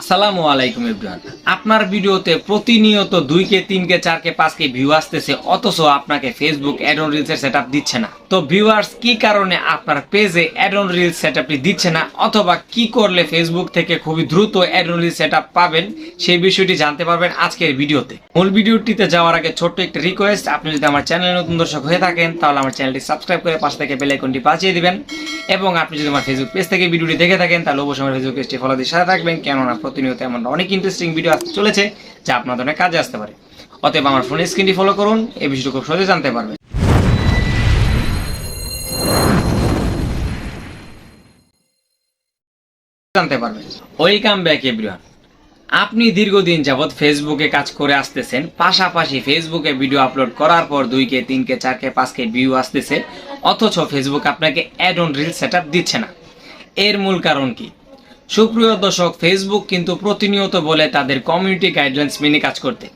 আসসালামু আলাইকুম ইব্রাহিম আপনার ভিডিওতে প্রতিনিয়ত দুই কে তিন কে চার কে পাঁচ কে ভিউ আসতেছে, অথচ আপনাকে ফেসবুক অ্যাড অন রিলসের সেট দিচ্ছে না। তো ভিউয়ার্স কি কারণে আপনার পেজে অ্যাড অন রিলস সেট দিচ্ছে না, অথবা কি করলে ফেসবুক থেকে খুবই দ্রুত অ্যাড অন রিলস সেট পাবেন, সেই বিষয়টি জানতে পারবেন আজকের ভিডিওতে। মূল ভিডিওটিতে যাওয়ার আগে ছোট্ট একটা রিকোয়েস্ট আপনি যদি আমার চ্যানেলে নতুন দর্শক হয়ে থাকেন, তাহলে আমার চ্যানেলটি সাবস্ক্রাইব করে পাশে থেকে বেল আইকনটি বাজিয়ে দিবেন। এবং আপনি যদি আমার ফেসবুক পেজ থেকে ভিডিওটি দেখে থাকেন, তাহলে অবশ্যই আমার ফেসবুক পেজটি ফলো দিয়ে সাথে থাকবেন। কেননা প্রতিনিয়ত এমন অনেক ইন্টারেস্টিং ভিডিও চলেছে, যা আপনার অনেক কাজে আসতে পারে। অতএব আমার ফোনের স্ক্রিনটি ফলো করুন, এই বিষয়টি খুব সহজে জানতে পারবেন। জানতে পারবেন। ওয়েলকাম ব্যাক এভরিওয়ান আপনি দীর্ঘদিন যাবৎ ফেসবুকে কাজ করে আসতেছেন, পাশাপাশি ফেসবুকে ভিডিও আপলোড করার পর দুই কে, তিন কে, চার কে, পাঁচ কে ভিউ আসতেছে, অথচ ফেসবুক আপনাকে অ্যাড অন রিল সেট দিচ্ছে না। এর মূল কারণ কি? সুপ্রিয় দর্শক ফেসবুক কিন্তু প্রতিনিয়ত বলে তাদের কমিউনিটি গাইডলাইন্স মেনে কাজ করতে।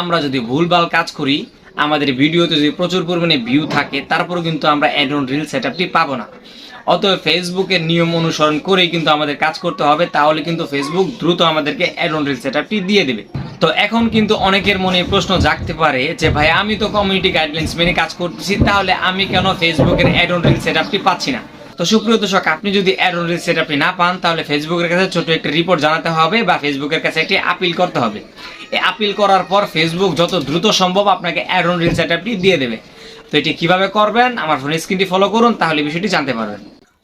আমরা যদি ভুলভাল কাজ করি আমাদের ভিডিওতে যদি প্রচুর পরিমাণে ভিউ থাকে, তারপরেও কিন্তু আমরা অ্যাড অন রিল সেট পাবো না। অতএব ফেসবুকের নিয়ম অনুসরণ করেই কিন্তু আমাদের কাজ করতে হবে, তাহলে কিন্তু ফেসবুক দ্রুত আমাদেরকে অ্যাড অন রিল সেটআপটি দিয়ে দেবে। তো এখন কিন্তু অনেকের মনে প্রশ্ন জাগতে পারে যে, ভাই, আমি তো কমিউনিটি গাইডলাইন্স মেনে কাজ করতেছি, তাহলে আমি কেন ফেসবুকের অ্যাড অন রিল সেটআপটি পাচ্ছি না? তো সুপ্রিয় দর্শক, আপনি যদি অ্যাড অন রিল সেটআপটি না পান, তাহলে ফেসবুকের কাছে ছোট একটা রিপোর্ট জানাতে হবে বা ফেসবুকের কাছে একটি আপিল করতে হবে। এই আপিল করার পর ফেসবুক যত দ্রুত সম্ভব আপনাকে অ্যাড অন রিল সেটআপটি দিয়ে দেবে। তো এটি কীভাবে করবেন, আমার ফোন স্ক্রিনটি ফলো করুন, তাহলে বিষয়টি জানতে পারবেন।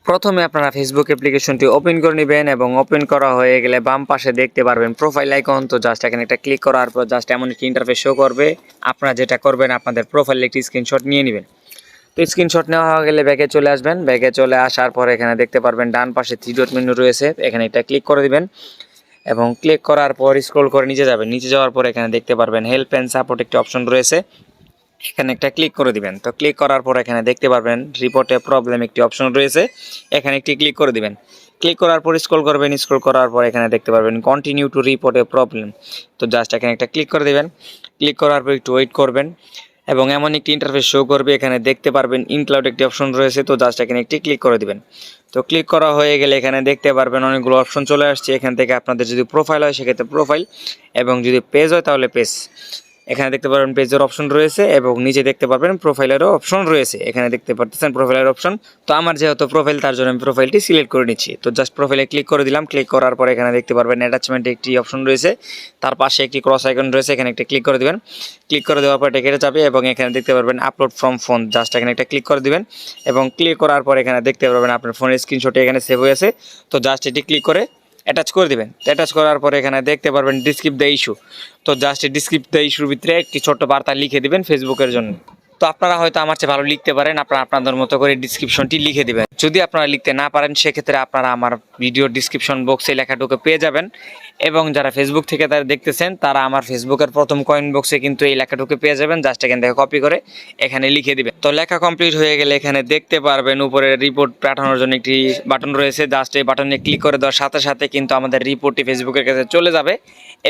প্রথমে আপনারা ফেসবুক অ্যাপ্লিকেশনটি ওপেন করে নেবেন এবং ওপেন করা হয়ে গেলে বাম পাশে দেখতে পারবেন প্রোফাইল আইকন তো জাস্ট এখানে একটা ক্লিক করার পর জাস্ট এমন একটি ইন্টারফেস শো করবে। আপনারা যেটা করবেন, আপনাদের প্রোফাইলে একটি স্ক্রিনশট নিয়ে নেবেন। তো স্ক্রিনশট নেওয়া হয়ে গেলে ব্যাগে চলে আসবেন। ব্যাগে চলে আসার পর এখানে দেখতে পারবেন ডান পাশে থ্রি ডট মেনু রয়েছে। এখানে একটা ক্লিক করে দিবেন এবং ক্লিক করার পর স্ক্রল করে নিচে যাবেন। নিচে যাওয়ার পর এখানে দেখতে পারবেন হেল্প অ্যান্ড সাপোর্ট একটি অপশন রয়েছে। এখানে একটা ক্লিক করে দিবেন। তো ক্লিক করার পর এখানে দেখতে পারবেন রিপোর্টে প্রবলেম একটি অপশন রয়েছে। এখানে একটি ক্লিক করে দিবেন। ক্লিক করার পর স্ক্রল করবেন। স্ক্রল করার পর এখানে দেখতে পারবেন কন্টিনিউ টু রিপোর্টে প্রবলেম তো জাস্ট এখানে একটা ক্লিক করে দিবেন। ক্লিক করার পর একটু ওয়েট করবেন। এবং এমন একটি ইন্টারফেস শো করবে, এখানে দেখতে পারবেন ইনক্লাউড একটি অপশন রয়েছে, তো জাস্ট এখানে একটি ক্লিক করে দিবেন। তো ক্লিক করা হয়ে গেলে এখানে দেখতে পারবেন অনেকগুলো অপশন চলে আসছে। এখান থেকে আপনাদের যদি প্রোফাইল হয়, সেক্ষেত্রে প্রোফাইল এবং যদি পেজ হয়, তাহলে পেজ এখানে দেখতে পারবেন পেজের অপশন রয়েছে এবং নিচে দেখতে পারবেন প্রোফাইলেরও অপশন রয়েছে। এখানে দেখতে পারতেছেন প্রোফাইলের অপশন তো আমার যেহেতু প্রোফাইল তার জন্য আমি প্রোফাইলটি সিলেক্ট করে নিচ্ছি। তো জাস্ট প্রোফাইলে ক্লিক করে দিলাম। ক্লিক করার পর এখানে দেখতে পারবেন অ্যাটাচমেন্টে একটি অপশন রয়েছে। তার পাশে একটি ক্রস আইকন রয়েছে। এখানে একটা ক্লিক করে দিবেন। ক্লিক করে দেওয়ার পর এটা কেটে যাবে এবং এখানে দেখতে পারবেন আপলোড ফ্রম ফোন জাস্ট এখানে একটা ক্লিক করে দিবেন এবং ক্লিক করার পর এখানে দেখতে পারবেন আপনার ফোনের স্ক্রিনশটে এখানে সেভ হয়েছে তো জাস্ট এটি ক্লিক করে অ্যাটাচ করে দেবেন। অ্যাটাচ করার পরে এখানে দেখতে পারবেন ডিসক্রিপ দ্য ইস্যু তো জাস্ট ডিসক্রিপ দ্য ইস্যুর ভিতরে একটি ছোট্ট বার্তা লিখে দেবেন ফেসবুকের জন্য। তো আপনারা হয়তো আমার চেয়ে ভালো লিখতে পারেন, আপনারা আপনাদের মতো করে ডিসক্রিপশনটি লিখে দেবেন। যদি আপনারা লিখতে না পারেন, সেক্ষেত্রে আপনারা আমার ভিডিও ডিসক্রিপশন বক্সে লেখাটুকু পেয়ে যাবেন। এবং যারা ফেসবুক থেকে তারা দেখতেছেন, তারা আমার ফেসবুকের প্রথম কয়েন বক্সে কিন্তু এই লেখাটুকু পেয়ে যাবেন জাস্ট এখান থেকে কপি করে এখানে লিখে দিবেন। তো লেখা কমপ্লিট হয়ে গেলে এখানে দেখতে পারবেন উপরে রিপোর্ট পাঠানোর জন্য একটি বাটন রয়েছে জাস্ট এই বাটনে ক্লিক করে দেওয়ার সাথে সাথে কিন্তু আমাদের রিপোর্টটি ফেসবুকের কাছে চলে যাবে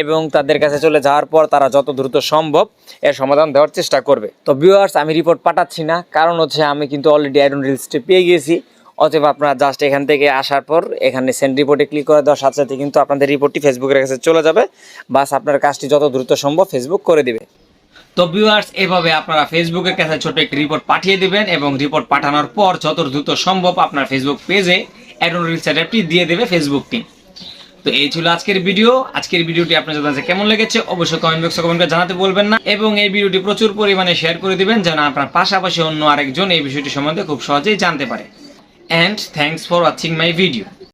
এবং তাদের কাছে চলে যাওয়ার পর তারা যত দ্রুত সম্ভব এর সমাধান দেওয়ার চেষ্টা করবে। তো ভিউয়ার্স আমি রিপোর্ট পাঠাচ্ছি না, কারণ হচ্ছে আমি কিন্তু অলরেডি আইডন রিলসটি পেয়ে গিয়েছি। অতএব আপনারা জাস্ট এখান থেকে আসার পর এখানে সেন্ড রিপোর্টে ক্লিক করে দেওয়ার সাথে সাথে কিন্তু আপনাদের রিপোর্টটি ফেসবুকের কাছে চলে যাবে। বাস আপনার কাজটি যত দ্রুত সম্ভব ফেসবুক করে দিবে। তো ভিউয়ার্স এভাবে আপনারা ফেসবুকের কাছে ছোট একটি রিপোর্ট পাঠিয়ে দিবেন এবং রিপোর্ট পাঠানোর পর যত দ্রুত সম্ভব আপনার ফেসবুক পেজে অ্যাডন রিল সেটআপটি দিয়ে দেবে ফেসবুক টিম তো এই ছিল আজকের ভিডিও আজকের ভিডিওটি আপনাদের কাছে কেমন লেগেছে অবশ্যই কমেন্ট বক্সে কমেন্ট করে জানাতে বলবেন না। এবং এই ভিডিওটি প্রচুর পরিমাণে শেয়ার করে দিবেন যেন আপনার পাশাপাশি অন্য আরেকজন এই বিষয়টি সম্বন্ধে খুব সহজেই জানতে পারে। And thanks for watching my video